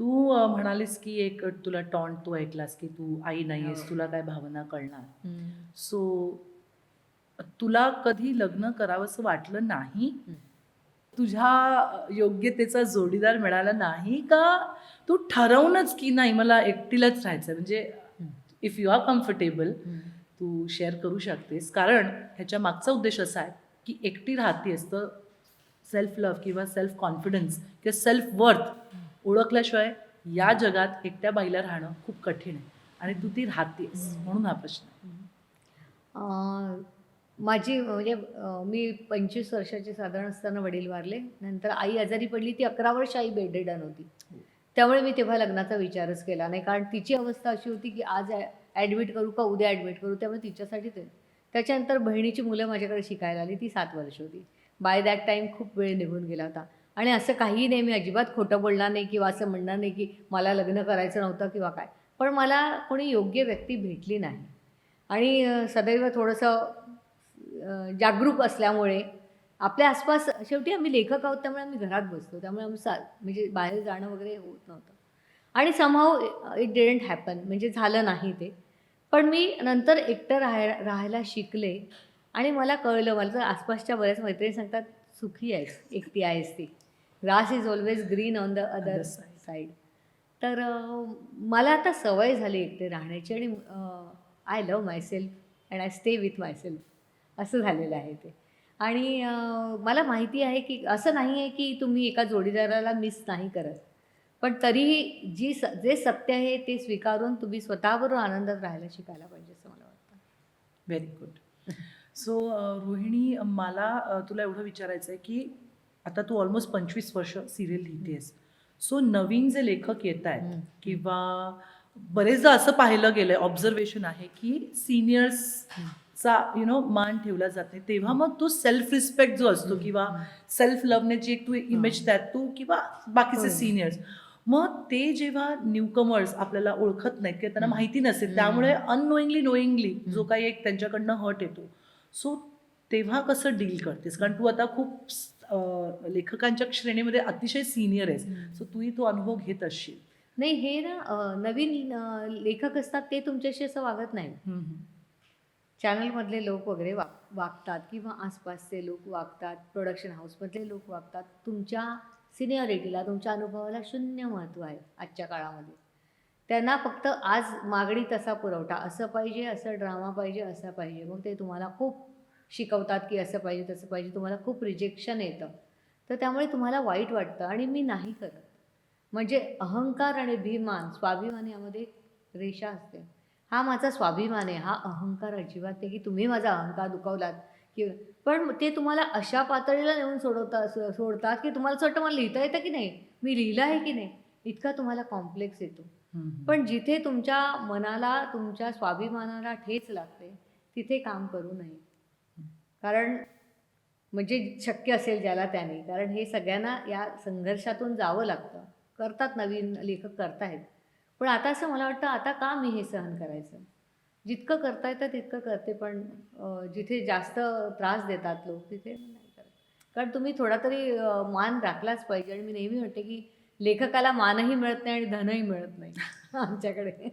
तू म्हणालीस की एक तुला टॉन्ट तू ऐकलास की तू आई नाहीयेस हो. तुला काय भावना कळणार. सो तुला कधी लग्न करावंसं वाटलं नाही. तुझ्या योग्यतेचा जोडीदार मिळाला नाही का? तू ठरवूनच की नाही मला एकटीलाच राहायचं म्हणजे. इफ यू आर कम्फर्टेबल तू शेअर करू शकतेस. कारण ह्याच्या मागचा उद्देश असा आहे की एकटी राहतेस तर सेल्फ लव्ह किंवा सेल्फ कॉन्फिडन्स किंवा सेल्फ वर्थ ओळखल्याशिवाय या जगात एकट्या बाईला राहणं खूप कठीण आहे. आणि तू ती राहतेस म्हणून हा प्रश्न माझी म्हणजे मी पंचवीस वर्षाची साधारण असताना वडील वारले. नंतर आई आजारी पडली ती अकरा वर्ष आई बेडेडन होती. त्यामुळे मी तेव्हा लग्नाचा विचारच केला नाही. कारण तिची अवस्था अशी होती की आज ॲडमिट करू का उद्या ॲडमिट करू? त्यामुळे तिच्यासाठी ते. त्याच्यानंतर बहिणीची मुलं माझ्याकडे शिकायला आली. ती सात वर्ष होती. बाय दॅट टाईम खूप वेळ निघून गेला होता. आणि असं काहीही नाही मी अजिबात खोटं बोलणार नाही किंवा असं म्हणणार नाही की मला लग्न करायचं नव्हतं किंवा काय. पण मला कोणी योग्य व्यक्ती भेटली नाही. आणि सदैव थोडंसं जागरूक असल्यामुळे आपल्या आसपास शेवटी आम्ही लेखक आहोत त्यामुळे आम्ही घरात बसतो त्यामुळे आम्ही सा म्हणजे बाहेर जाणं वगैरे होत नव्हतं. आणि समहाव इट डिडंट हॅपन म्हणजे झालं नाही ते. पण मी नंतर एकटं राहाय राहायला शिकले आणि मला कळलं मला तर आसपासच्या बऱ्याच मैत्रिणी सांगतात सुखी आहेस एकटी आहेस ती. Grass is always green on the other. Side तर मला आता सवय झाली एकटे राहण्याची आणि I love myself and I stay with myself असं झालेलं आहे ते. आणि मला माहिती आहे की असं नाही आहे की तुम्ही एका जोडीदाराला मिस नाही करत. पण तरीही जी स जे सत्य आहे ते स्वीकारून तुम्ही स्वतःबरोबर आनंदात राहायला शिकायला पाहिजे असं मला वाटतं. व्हेरी गुड सो रोहिणी मला तुला एवढं विचारायचं आहे की आता तू ऑलमोस्ट पंचवीस वर्ष सिरियल लिहितेस सो नवीन जे लेखक येत आहेत. किंवा बरेचदा असं पाहिलं गेलंय ऑब्झर्वेशन आहे की सिनियर्सचा यु नो मान ठेवला जात नाही तेव्हा मग तो सेल्फ रिस्पेक्ट जो असतो किंवा सेल्फ लव्हनेची एक तू इमेज त्यात तू किंवा बाकीचे हो. सिनियर्स मग ते जेव्हा न्यूकमर्स आपल्याला ओळखत नाहीत किंवा त्यांना. माहिती नसेल. त्यामुळे अननोईंगली नोईंगली जो. काही एक त्यांच्याकडनं हट येतो सो तेव्हा कसं डील करतेस कारण तू आता खूप लेखकांच्या श्रेणीमध्ये अतिशय सिनियर आहेस. सो तूही तो अनुभव घेत असशील. नाही हे ना नवीन लेखक असतात ते तुमच्याशी असं वागत नाही चॅनलमधले लोक वगैरे वाग वागतात किंवा आसपासचे लोक वागतात प्रोडक्शन हाऊसमधले लोक वागतात. तुमच्या सिनियरिटीला तुमच्या अनुभवाला शून्य महत्त्व आहे आजच्या काळामध्ये. त्यांना फक्त आज मागणी तसा पुरवठा असं पाहिजे असं ड्रामा पाहिजे असं पाहिजे. मग ते तुम्हाला खूप शिकवतात की असं पाहिजे तसं पाहिजे तुम्हाला खूप रिजेक्शन येतं. तर त्यामुळे तुम्हाला वाईट वाटतं आणि मी नाही करत. म्हणजे अहंकार आणि अभिमान स्वाभिमान यामध्ये रेषा असते. हा माझा स्वाभिमान आहे हा अहंकार अजिबात नाही की तुम्ही माझा अहंकार दुखावलात की पण ते तुम्हाला अशा पातळीला नेऊन सोडवता सोडतात की तुम्हाला असं वाटतं मला लिहिता येतं की नाही? मी लिहिलं आहे की नाही? इतका तुम्हाला कॉम्प्लेक्स येतो. पण जिथे तुमच्या मनाला तुमच्या स्वाभिमानाला ठेच लागते तिथे काम करू नये. कारण म्हणजे शक्य असेल ज्याला त्याने. कारण हे सगळ्यांना या संघर्षातून जावं लागतं. करतात नवीन लेखक करतायत. पण आता असं मला वाटतं आता का मी हे सहन करायचं? जितकं करता येतं तितकं करते पण जिथे जास्त त्रास देतात लोक तिथे नाही करत. कारण तुम्ही थोडा तरी मान राखलाच पाहिजे. आणि मी नेहमी म्हणते की लेखकाला मानही मिळत नाही आणि धनही मिळत नाही. आमच्याकडे.